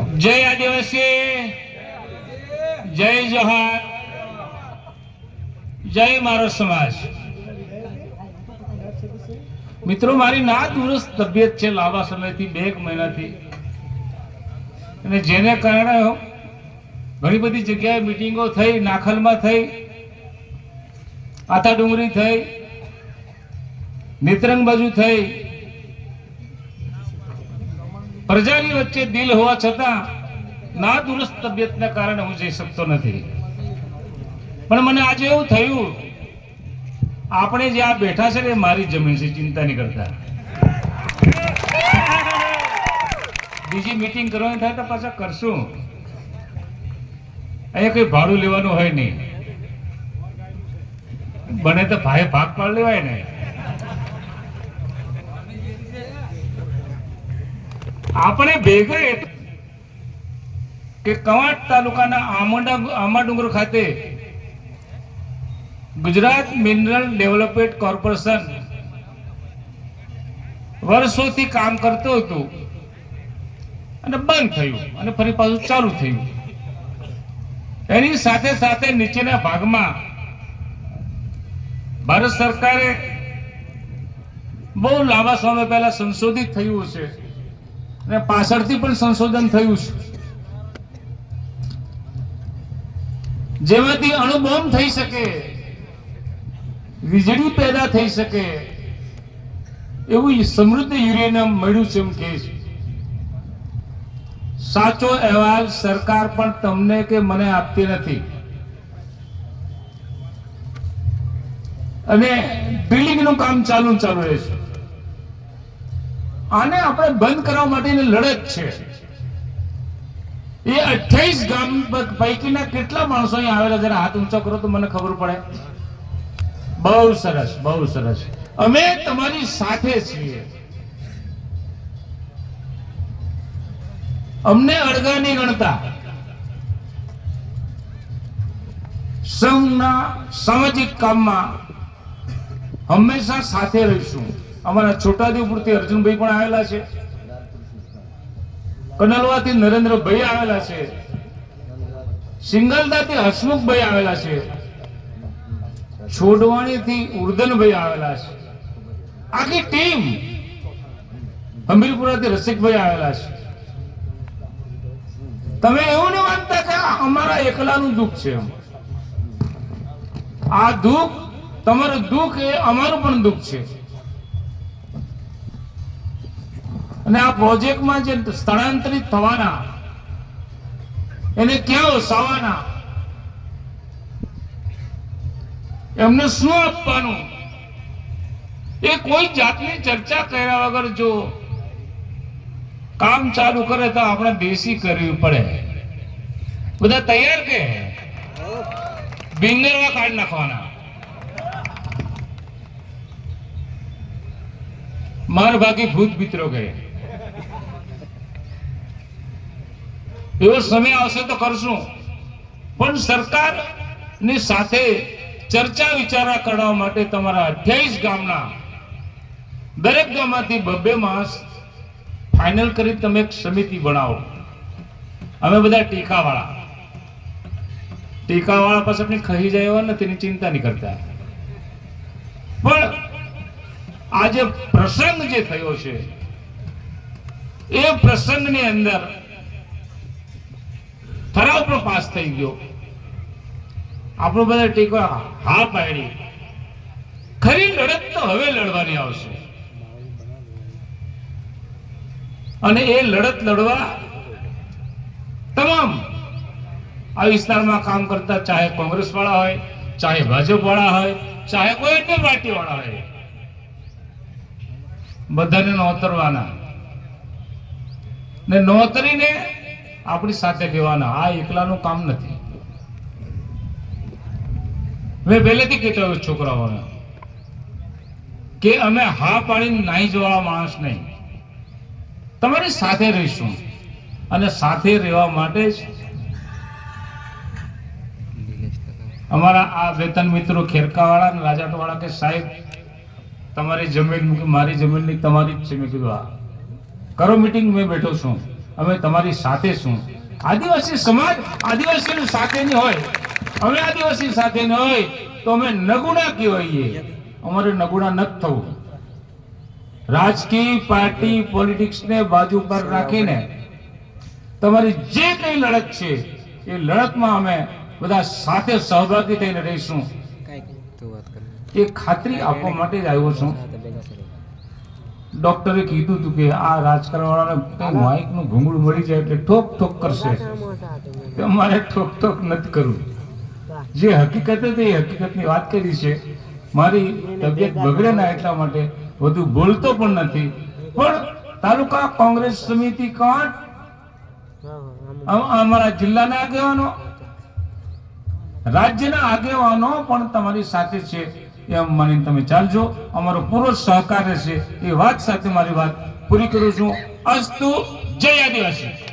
જય આદિવાસી જય જોહાર જય મારો સમાજ. મિત્રો, મારી ના દુરસ્ત તબિયત છે લાંબા સમયથી, બે મહિનાથી. અને જેને કારણે ઘણી બધી જગ્યાએ મિટિંગો થઈ, નાખલમાં થઈ આથા ડુંગરી થઈ, નેત્રંગ બાજુ થઈ પ્રજાની વચ્ચે દિલ હોવા છતાં ના દુરસ્ત તબિયતના કારણે હું જઈ શકતો નથી. પણ મને આજે એવું થયું, આપણે જે આ બેઠા છે ને મારી જમીન છે, ચિંતા નહીં કરતા. બીજી મીટિંગ કરવાની થાય તો પાછા કરશું. અહીંયા કઈ ભાડું લેવાનું હોય નહીં. બને તો ભાઈ ભાગ પાડ લેવાય ને. આપણે ભેગા કે કવાંટ તાલુકાના આમોડા આમાડુંગર ખાતે ગુજરાત મિનરલ ડેવલપમેન્ટ કોર્પોરેશન વર્ષોથી કામ કરતું હતું. અને બંધ થયું. અને ફરી પાછું ચાલુ થયું. એની સાથે સાથે નીચેના ભાગમાં ભારત સરકારે બહુ લાંબા સમય પહેલા સંશોધિત થયું છે અને પાછળથી પણ સંશોધન થયું છે. જેમાંથી અણુબોમ્બ થઈ શકે, વીજળી પેદા થઈ શકે, એવું સમૃદ્ધ યુરેનિયમ મળ્યું છે એમ કહે છે. સાચો અહેવાલ સરકાર પણ તમને કે મને આપતી નથી. અને બિલ્ડિંગનું કામ ચાલુ ચાલુ ચાલુ રહેશે. આને આપણે બંધ કરવા માટેની લડત છે. એ અઠ્યાવીસ ગામ પૈકીના કેટલા માણસો અહીં આવેલા જરા હાથ ઊંચો કરો તો મને ખબર પડે. બહુ સરસ બહુ સરસ. અમે તમારી સાથે છીએ. અમને અડગા નહીં ગણતા. સૌના સામાજિક કામમાં હંમેશા સાથે રહીશું. અમારા છોટાદેવપુરથી અર્જુનભાઈ પણ આવેલા છે. કનલવાથી નરેન્દ્રભાઈ આવેલા છે. સિંગલદાથી હસમુખભાઈ આવેલા છે. છોડવાણીથી ઉર્દનભાઈ આવેલા છે. આખી ટીમ હમીરપુરાથી રસિકભાઈ આવેલા છે. તમે એવું નહીં માનતા કે અમારા એકલાનું દુઃખ છે આ દુઃખ, તમારું દુઃખ એ અમારું પણ દુઃખ છે. અને આ પ્રોજેક્ટમાં જે સ્થળાંતરિત થવાના, એને ક્યાં વસાવાના, એમને શું આપવાનું? એ કોઈ જાતની ચર્ચા કર્યા વગર જો કામ ચાલુ કરે તો આપણે દેશી કરવી પડે. બધા તૈયાર કે? બિંગરવા કાઢ નાખવાના. માર બાકી ભૂત મિત્રો કહે એવો સમય આવશે તો કરશું. પણ સરકારની સાથે ચર્ચા વિચારણા કરવા માટે તમારા અઠ્યાવીસ ગામના દરેક ગામમાંથી બબ્બે માસ ફાઇનલ કરી તમે એક સમિતિ બનાવો. અમે બધા ટીકાવાળા. ટીકાવાળા પાસે આપણે ખહી જાય એવા નથી ચિંતા નહીં કરતા. પણ આ જે પ્રસંગ જે થયો છે, એ પ્રસંગની અંદર ઠરાવ પણ પાસ થઈ ગયો. આપણો બધા ટીકો હા પાડી. ખરી લડત તો હવે લડવાની આવશે. અને એ લડત લડવા તમામ આ વિસ્તારમાં કામ કરતા ચાહે કોંગ્રેસ વાળા હોય, ચાહે ભાજપ વાળા હોય, ચાહે કોઈ અન્ય પાર્ટી વાળા હોય, બધાને નોતરવાના. ને નોતરીને આપણી સાથે બેવાના. આ એકલાનું કામ નથી. મેં પહેલેથી કહેતો છોકરાઓને કે અમે હા પાડીને નાહી જવાળા માણસ નહીં. તમારી સાથે રહીશું અને સાથે રહેવા માટે જ અમારા આ વેતન મિત્રો ખેરકાવાળા અને રાજાટવાળા કે સાહેબ, તમારી જમીન, મારી જમીનની તમારી જ છે. મેં કીધું આ કરો મિટિંગ, મેં બેઠો છું. અમે તમારી સાથે છું આદિવાસી સમાજ આદિવાસીની સાથેની હોય. અમે આદિવાસી સાથે ન હોય તો અમે નગુણા કહેવાઈએ. અમારે નગુણા નથી થવું. રાજકીય પાર્ટી પોલિટિક્સને બાજુ પર રાખીને તમારી જે કઈ લડત છે એ લડતમાં અમે બધા સાથે સહભાગી થઈને રહીશું. એ ખાતરી આપવા માટે જ આવ્યો છું. ડોક્ટરે કીધું હતું કે આ રાજકારણવાળાને માઇકનું ઘૂંઘળું મળી જાય એટલે ઠોક ઠોક કરશે. અમારે ઠોક ઠોક નથી કરવું. જે હકીકત હતી એ હકીકતની વાત કરી છે. મારી તબિયત બગડે ના એટલા માટે વધુ બોલતો પણ નથી. પણ તાલુકા કોંગ્રેસ સમિતિ કાંઠ અમારા જિલ્લાના આગેવાનો. રાજ્યના આગેવાનો પણ તમારી સાથે છે. એમ માનીને તમે ચાલજો. અમારો પૂરો સહકાર રહેશે. એ વાત સાથે મારી વાત પૂરી કરું છું. અસ્તુ જય આદિવાસી.